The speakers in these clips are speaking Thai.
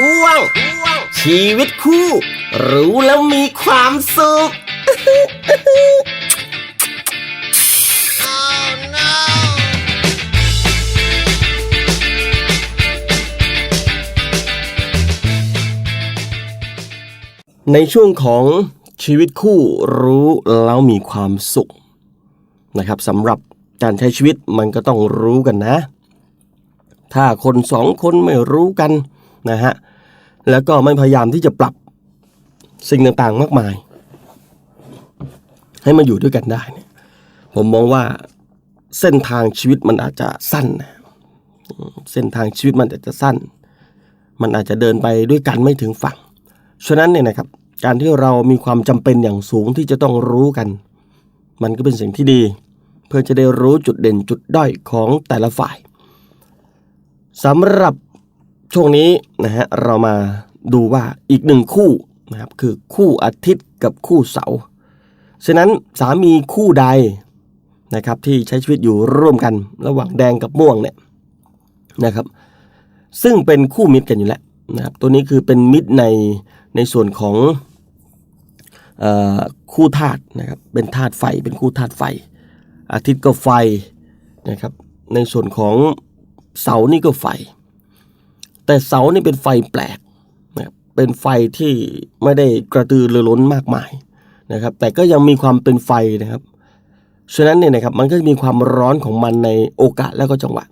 ช่วง ชีวิตคู่ รู้แล้วมีความสุข ในช่วงของชีวิตคู่รู้แล้วมีความสุขนะครับสำหรับการใช้ชีวิตมันก็ต้องรู้กันนะ ถ้าคนสองคนไม่รู้กัน นะฮะแล้วก็ไม่พยายามที่จะปรับสิ่งต่างๆมากมาย ให้มาอยู่ด้วยกันได้เนี่ยผมมองว่าเส้นทางชีวิตมันอาจจะสั้นนะเส้นทางชีวิตมันอาจจะสั้น มันอาจจะเดินไปด้วยกันไม่ถึงฝั่ง ฉะนั้นเนี่ยนะครับ การที่เรามีความจำเป็นอย่างสูงที่จะต้องรู้กัน มันก็เป็นสิ่งที่ดี เพื่อจะได้รู้จุดเด่นจุดด้อยของแต่ละฝ่ายสำหรับ ช่วงนี้นะฮะเรามาดูว่าอีกหนึ่งคู่นะครับคือคู่อาทิตย์กับคู่เสาร์ฉะนั้นสามีคู่ใดนะครับที่ใช้ชีวิตอยู่ร่วมกันระหว่างแดงกับม่วงเนี่ยนะครับ ซึ่งเป็นคู่มิตรกันอยู่แล้วนะครับตัวนี้คือเป็นมิตรในในส่วนของออคู่ธาตุนะครับเป็นธาตุไฟเป็นคู่ธาตุไฟ อาทิตย์ก็ไฟนะครับในส่วนของเสาร์นี่ก็ไฟ แต่เสานี่เป็นไฟแปลกนะครับเป็นไฟที่ไม่ได้กระตือรือร้นมากมายนะครับ แต่ก็ยังมีความเป็นไฟนะครับฉะนั้นเนี่ยนะครับมันก็จะมีความร้อนของมันในโอกาสแล้วก็จังหวะ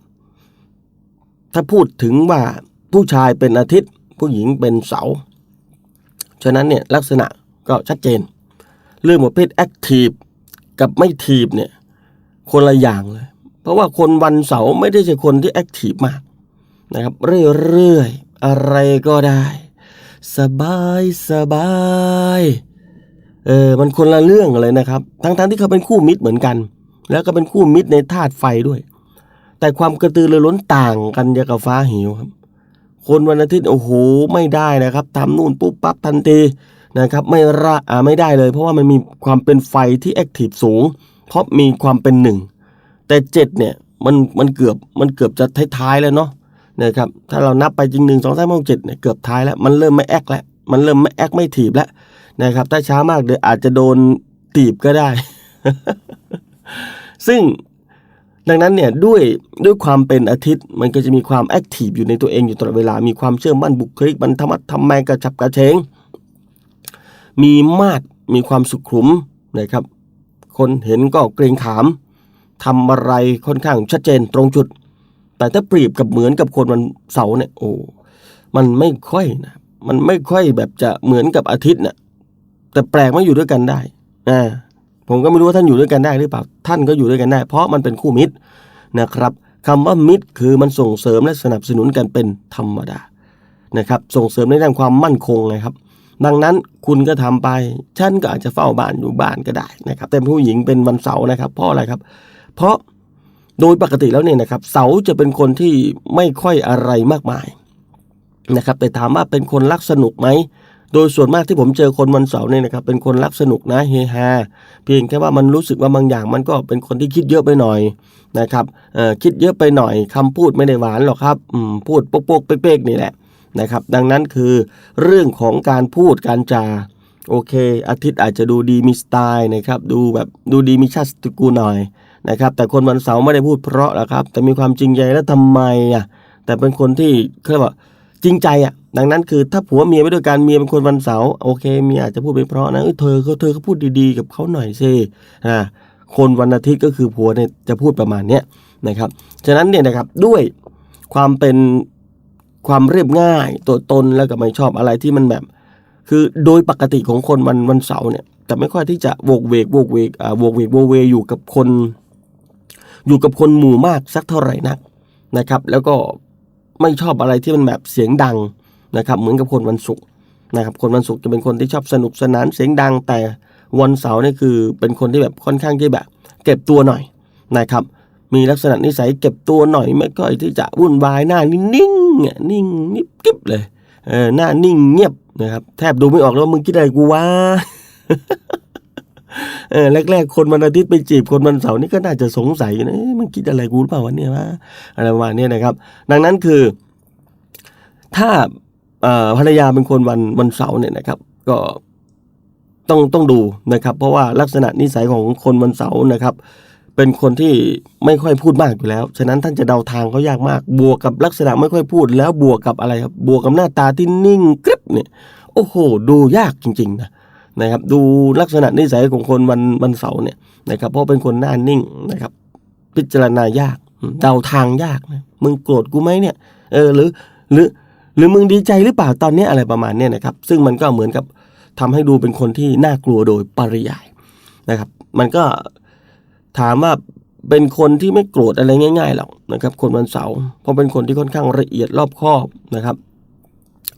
ถ้าพูดถึงว่าผู้ชายเป็นอาทิตย์ ผู้หญิงเป็นเสาฉะนั้นเนี่ยลักษณะก็ชัดเจน เรื่องประเภทแอคทีฟกับไม่ทีฟเนี่ยคนละอย่างเลย เพราะว่าคนวันเสาร์ไม่ได้ใช่คนที่แอคทีฟมาก นะครับ เรื่อยๆ อะไรก็ได้ สบายสบายเออมันคนละเรื่องเลยนะครับ ทั้งๆที่เขาเป็นคู่มิตรเหมือนกัน แล้วก็เป็นคู่มิตรในธาตุไฟด้วย แต่ความกระตือรือร้นต่างกันอย่างกับฟ้าหิวครับ คนวันอาทิตย์โอ้โหไม่ได้นะครับทำนู่นปุ๊บปั๊บทันทีนะครับไม่ระอ่าไม่ได้เลย เพราะว่ามันมีความเป็นไฟที่แอคทีฟสูง เพราะมีความเป็นหนึ่งแต่เจ็ดเนี่ยมันมันเกือบมันเกือบจะท้ายๆแล้วเนาะ นะครับถ้าเรานับไปจริงหนึ่งสองสามสี่เจ็ดเนี่ยเกือบท้ายแล้ว มันเริ่มไม่แอคแล้วมันเริ่มไม่แอคไม่ถีบแล้วนะครับถ้าช้ามากเดี๋ยวอาจจะโดนตีบก็ได้ ซึ่งดังนั้นเนี่ยด้วยด้วยความเป็นอาทิตย์มันก็จะมีความแอคทีฟอยู่ในตัวเองอยู่ตลอดเวลา มีความเชื่อมั่นบุคลิกมันธรรมะทำแมงกระฉับกระเฉงมีมาดมีความสุขุมนะครับ คนเห็นก็เกรงขามทำอะไรค่อนข้างชัดเจนตรงจุด แต่ถ้าเปรียบกับเหมือนกับคนวันเสาร์เนี่ยโอ้มันไม่ค่อยนะมันไม่ค่อยแบบจะเหมือนกับอาทิตย์น่ะแต่แปลกมาอยู่ด้วยกันได้อ่าผมก็ไม่รู้ว่าท่านอยู่ด้วยกันได้หรือเปล่า ท่านก็อยู่ด้วยกันได้ เพราะมันเป็นคู่มิตรนะครับคำว่ามิตรคือมันส่งเสริมและสนับสนุนกันเป็นธรรมดานะครับ ส่งเสริมในด้านความมั่นคงนะครับ ดังนั้นคุณก็ทำไปฉันก็อาจจะเฝ้าบ้านอยู่บ้านก็ได้นะครับ แต่ผู้หญิงเป็นวันเสาร์นะครับ เพราะอะไรครับ เพราะ โดยปกติแล้วเนี่ยนะครับเสาจะเป็นคนที่ไม่ค่อยอะไรมากมายนะครับแต่ถามว่าเป็นคนรักสนุกไหมโดยส่วนมากที่ผมเจอคนวันเสาร์เนี่ยนะครับเป็นคนรักสนุกนะเฮฮาเพียงแค่ว่ามันรู้สึกว่าบางอย่างมันก็เป็นคนที่คิดเยอะไปหน่อยนะครับคิดเยอะไปหน่อยคำพูดไม่ได้หวานหรอกครับพูดโป๊กๆเป๊กๆนี่แหละนะครับดังนั้นคือเรื่องของการพูดการจาโอเค อาทิตย์อาจจะดูดีมีสไตล์นะครับดูแบบดูดีมีชาติตระกูลหน่อย นะครับ แต่คนวันเสาร์ไม่ได้พูดเพราะหรอกครับ แต่มีความจริงใจแล้วทำไมอะแต่เป็นคนที่เขาเรียกว่าจริงใจอะ ดังนั้นคือถ้าผัวเมียไปด้วยกันเมียเป็นคนวันเสาร์โอเคเมียอาจจะพูดไม่เพราะนะเอ้ยเธอเขาเธอก็พูดดีๆ กับเขาหน่อยสิอ่าคนวันอาทิตย์ก็คือผัวเนี่ยจะพูดประมาณเนี้ยนะครับฉะนั้นเนี่ยนะครับด้วยความเป็นความเรียบง่ายตัวตนแล้วก็ไม่ชอบอะไรที่มันแบบ คือโดยปกติของคนวันวันเสาร์เนี่ยแต่ไม่ค่อยที่จะโวกเวกโวกเวกอ่าโวกเวกโวเวอยู่กับคน อยู่กับคนหมู่มากสักเท่าไหร่นักนะครับ แล้วก็ไม่ชอบอะไรที่มันแบบเสียงดังนะครับ เหมือนกับคนวันศุกร์นะครับ คนวันศุกร์จะเป็นคนที่ชอบสนุกสนานเสียงดัง แต่วันเสาร์นี่คือเป็นคนที่แบบค่อนข้างที่แบบ เก็บตัวหน่อยนะครับ มีลักษณะนิสัยเก็บตัวหน่อยไม่ค่อยที่จะวุ่นวายหน้านิ่งๆเนี่ยนิ่งนิบกิบเลยเออหน้านิ่งเงียบนะครับ แทบดูไม่ออกเลยว่ามึงคิดอะไรกูวะ เออแรกๆ คนวันอาทิตย์ไปจีบคนวันเสาร์นี่ก็น่าจะสงสัยอยู่นะมันคิดอะไรกูหรือเปล่าวะเนี่ยวะอะไรประมาณเนี้ยนะครับ ดังนั้นคือ ถ้าภรรยาเป็นคนวันวันเสาร์เนี่ยนะครับ ก็ต้องต้องดูนะครับ เพราะว่าลักษณะนิสัยของคนวันเสาร์นะครับเป็นคนที่ไม่ค่อยพูดมากอยู่แล้ว ฉะนั้นท่านจะเดาทางเขายากมาก บวกกับลักษณะไม่ค่อยพูด แล้วบวกกับอะไรครับ บวกกับหน้าตาที่นิ่งกริบเนี่ย โอ้โห ดูยากจริงๆนะ นะครับดูลักษณะนิสัยของคนวันวันเสาร์เนี่ยนะครับเพราะเป็นคนหน้านิ่งนะครับ พิจารณายากเดาทางยากนะมึงโกรธกูไหมเนี่ยเออหรือหรือหรือมึงดีใจหรือเปล่าตอนนี้อะไรประมาณเนี้ยนะครับ ซึ่งมันก็เหมือนกับทำให้ดูเป็นคนที่น่ากลัวโดยปริยายนะครับ มันก็ถามว่าเป็นคนที่ไม่โกรธอะไรง่ายๆหรอกนะครับ คนวันเสาร์เพราะเป็นคนที่ค่อนข้างละเอียดรอบคอบนะครับ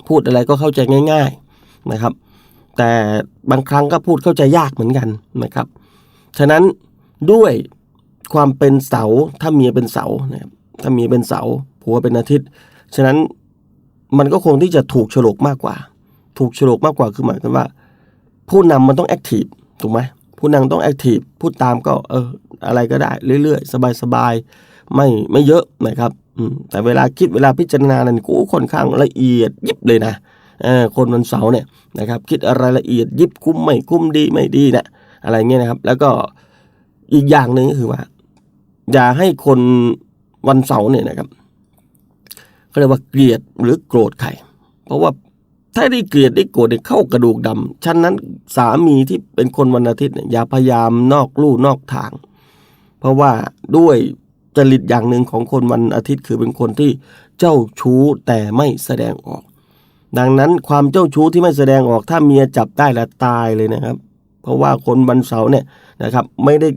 พูดอะไรก็เข้าใจง่าย ๆนะครับ แต่บางครั้งก็พูดเข้าใจยากเหมือนกันนะครับ ฉะนั้นด้วยความเป็นเสาถ้าเมียเป็นเสานะครับถ้าเมียเป็นเสาผัวเป็นอาทิตย์ ฉะนั้นมันก็คงที่จะถูกฉลกมากกว่า ถูกฉลกมากกว่าคือหมายความว่า ผู้นำมันต้องแอคทีฟถูกไหมผู้นำต้องแอคทีฟพูดตามก็เอออะไรก็ได้ เรื่อยๆ สบายๆ ไม่ไม่เยอะนะครับแต่เวลาคิดเวลาพิจารณานั้นกูค่อนข้างละเอียดยิบเลยนะ คนวันเสาร์เนี่ยนะครับคิดอะไรละเอียดยิบคุ้มไม่คุ้มดีไม่ดีนะอะไรเงี้ยนะครับ แล้วก็อีกอย่างหนึ่งก็คือว่า อย่าให้คนวันเสาร์เนี่ยนะครับเขาเรียกว่าเกลียดหรือโกรธใครเพราะว่าถ้าได้เกลียดได้โกรธเข้ากระดูกดำฉะนั้นสามีที่เป็นคนวันอาทิตย์เนี่ยอย่าพยายามนอกลู่นอกทาง เพราะว่าด้วยจริตอย่างหนึ่งของคนวันอาทิตย์คือเป็นคนที่เจ้าชู้แต่ไม่แสดงออก ดังนั้นความเจ้าชู้ที่ไม่แสดงออกถ้าเมียจับได้แล้วตายเลยนะครับ เพราะว่าคนวันเสาร์เนี่ยนะครับ ไม่ได้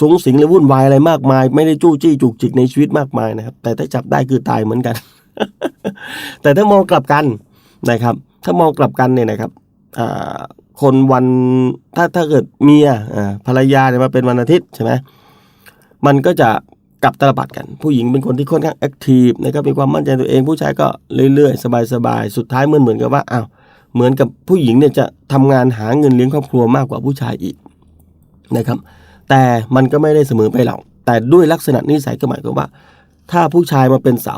สูงสิงหรือวุ่นวายอะไรมากมาย ไม่ได้จู้จี้จุกจิกในชีวิตมากมายนะครับ แต่ถ้าจับได้คือตายเหมือนกัน แต่ถ้ามองกลับกันนะครับ ถ้ามองกลับกันเนี่ยนะครับคนวันถ้าถ้าเกิดเมียภรรยาเนี่ยมาเป็นวันอาทิตย์ใช่ไหมมันก็จะ กับตลบัดกัน ผู้หญิงเป็นคนที่ค่อนข้างแอคทีฟนะครับมีความมั่นใจตัวเอง ผู้ชายก็เรื่อยๆ สบายๆ สุดท้ายเหมือนเหมือนกับว่าอ้าวเหมือนกับผู้หญิงเนี่ยจะทำงานหาเงินเลี้ยงครอบครัวมากกว่าผู้ชายอีกนะครับ แต่มันก็ไม่ได้เสมอไปหรอกแต่ด้วยลักษณะนิสัยก็หมายความว่า ถ้าผู้ชายมาเป็นเสา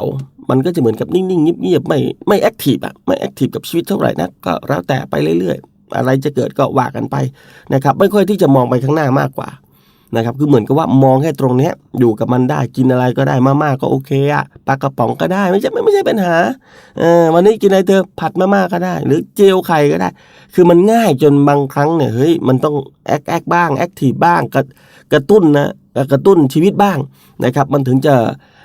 มันก็จะเหมือนกับนิ่งๆเงียบๆไม่ไม่แอคทีฟอะไม่แอคทีฟกับชีวิตเท่าไหร่นะก็แล้วแต่ไปเรื่อยๆ อะไรจะเกิดก็ว่ากันไปนะครับ ไม่ค่อยที่จะมองไปข้างหน้ามากกว่า นะครับคือเหมือนกับว่ามองแค่ตรงเนี้ยอยู่กับมันได้กินอะไรก็ได้มาม่าก็โอเคอะปลากระป๋องก็ได้ไม่ใช่ไม่ไม่ใช่ปัญหาเออวันนี้กินอะไรเธอผัดมาม่าก็ได้ หรือเจลไข่ก็ได้ คือมันง่ายจนบางครั้งเนี่ยเฮ้ยมันต้องแอคแอคบ้างแอคทีฟบ้างกระกระตุ้นนะกระตุ้นชีวิตบ้างนะครับมันถึงจะ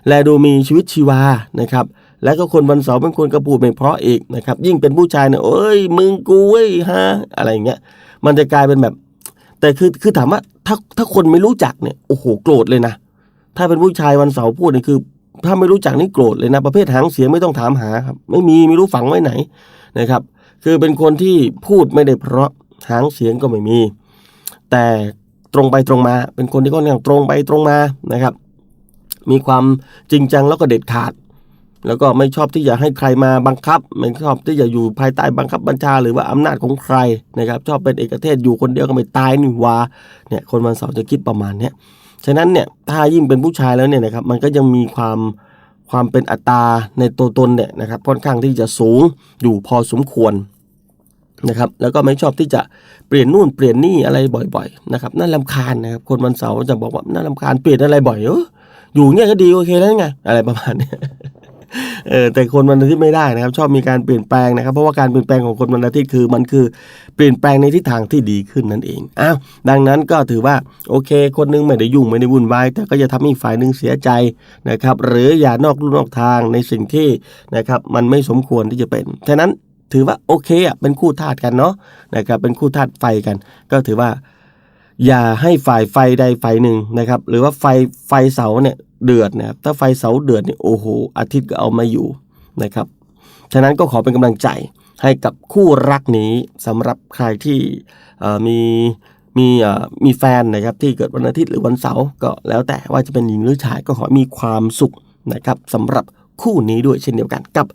แลดูมีชีวิตชีวานะครับแล้วก็คนวันเสาร์เป็นคนกระปูดไม่เพราะอีกนะครับ ยิ่งเป็นผู้ชายเนี่ยโอ้ยมึงกูเว้ยฮะอะไรอย่างเงี้ย มันจะกลายเป็นแบบ แต่คือคือถามว่า ถ้าถ้าคนไม่รู้จักเนี่ยโอ้โหโกรธเลยนะ ถ้าเป็นผู้ชายวันเสาร์พูดเนี่ยคือ ถ้าไม่รู้จักนี่โกรธเลยนะ ประเภทหางเสียงไม่ต้องถามหาครับ ไม่มีไม่รู้ฝังไว้ไหนนะครับ คือเป็นคนที่พูดไม่ได้เพราะหางเสียงก็ไม่มี แต่ตรงไปตรงมา เป็นคนที่ค่อนข้างตรงไปตรงมานะครับ มีความจริงจังแล้วก็เด็ดขาด แล้วก็ไม่ชอบที่จะให้ใครมาบังคับ ไม่ชอบที่จะอยู่ภายใต้บังคับบัญชา หรือว่าอำนาจของใครนะครับ ชอบเป็นเอกเทศอยู่คนเดียวก็ไม่ตายนี่วาเนี่ยคนวันเสาร์จะคิดประมาณเนี้ยฉะนั้นเนี่ยถ้ายิ่งเป็นผู้ชายแล้วเนี่ยนะครับมันก็ยังมีความความเป็นอัตราในตัวตนเนี่ยนะครับค่อนข้างที่จะสูงอยู่พอสมควรนะครับแล้วก็ไม่ชอบที่จะเปลี่ยนนู่นเปลี่ยนนี่อะไรบ่อยๆนะครับน่าลำคาญนะครับคนวันเสาร์จะบอกว่าน่าลำคาญเปลี่ยนอะไรบ่อยเอออยู่เงี้ยก็ดีโอเคแล้วไงอะไรประมาณนี้ เออแต่คนวันอาทิตย์ไม่ได้นะครับ ชอบมีการเปลี่ยนแปลงนะครับ เพราะว่าการเปลี่ยนแปลงของคนวันอาทิตย์คือ มันคือเปลี่ยนแปลงในทิศทางที่ดีขึ้นนั่นเองอ้าวดังนั้นก็ถือว่าโอเค คนหนึงไม่ได้ยุ่งไม่ได้วุ่นวายแต่ก็จะทำให้ฝ่ายหนึ่งเสียใจนะครับ หรืออย่านอกลู่นอกทางในสิ่งที่นะครับมันไม่สมควรที่จะเป็นฉะนั้นถือว่าโอเคอะเป็นคู่ธาตุกันเนาะนะครับเป็นคู่ธาตุไฟกัน ก็ถือว่าอย่าให้ฝ่ายไฟใดฝ่ายหนึ่งนะครับ หรือว่าไฟไฟเสาเนี่ย เดือดนะครับถ้าไฟเสาเดือดเนี่ยโอ้โหอาทิตย์ก็เอามาอยู่นะครับฉะนั้นก็ขอเป็นกำลังใจให้กับคู่รักนี้สำหรับใครที่มีมีมีแฟนนะครับที่เกิดวันอาทิตย์หรือวันเสาร์ก็แล้วแต่ว่าจะเป็นหญิงหรือชายก็ขอมีความสุขนะครับสำหรับคู่นี้ด้วยเช่นเดียวกันกับ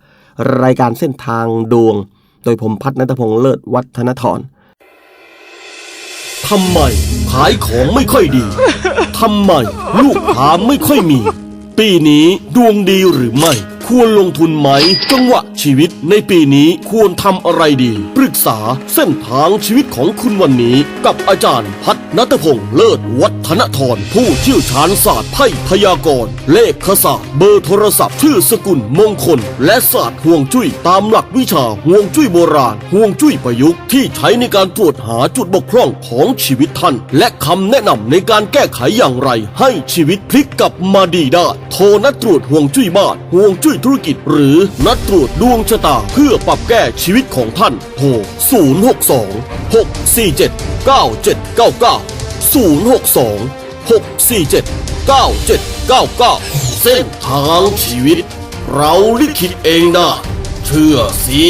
รายการเส้นทางดวง โดยผมพัฒนัทพงษ์เลิศวัฒนทรำไม ขายของไม่ค่อยดี ทำไม ลูกค้าไม่ค่อยมี ปีนี้ดวงดีหรือไม่ ควรลงทุนไหม จังหวะชีวิตในปีนี้ควรทำอะไรดี ปรึกษาเส้นทางชีวิตของคุณวันนี้ กับอาจารย์พัฒนัทพงษ์เลิศวัฒนทรผู้เชี่ยวชาญศาสตร์ไพ่พยากรณ์เลขศาสตร์เบอร์โทรศัพท์ ชื่อสกุลมงคล และศาสตร์ห่วงจุ้ยตามหลักวิชาห่วงจุ้ยโบราณห่วงจุ้ยประยุกต์ที่ใช้ในการตรวจหาจุดบกพร่องของชีวิตท่าน และคำแนะนำในการแก้ไขอย่างไร ให้ชีวิตพลิกกลับมาดีได้โทรนัดตรวจห่วงจุ้ยบ้านห่วงจุ้ยยธุรกิจหรือนัดตรวจดวงชะตาเพื่อปรับแก้ชีวิตของท่านโทร 062 647 9799 062 647 9799 เส้นทางชีวิต เราลิขิตเองนะเชื่อสิ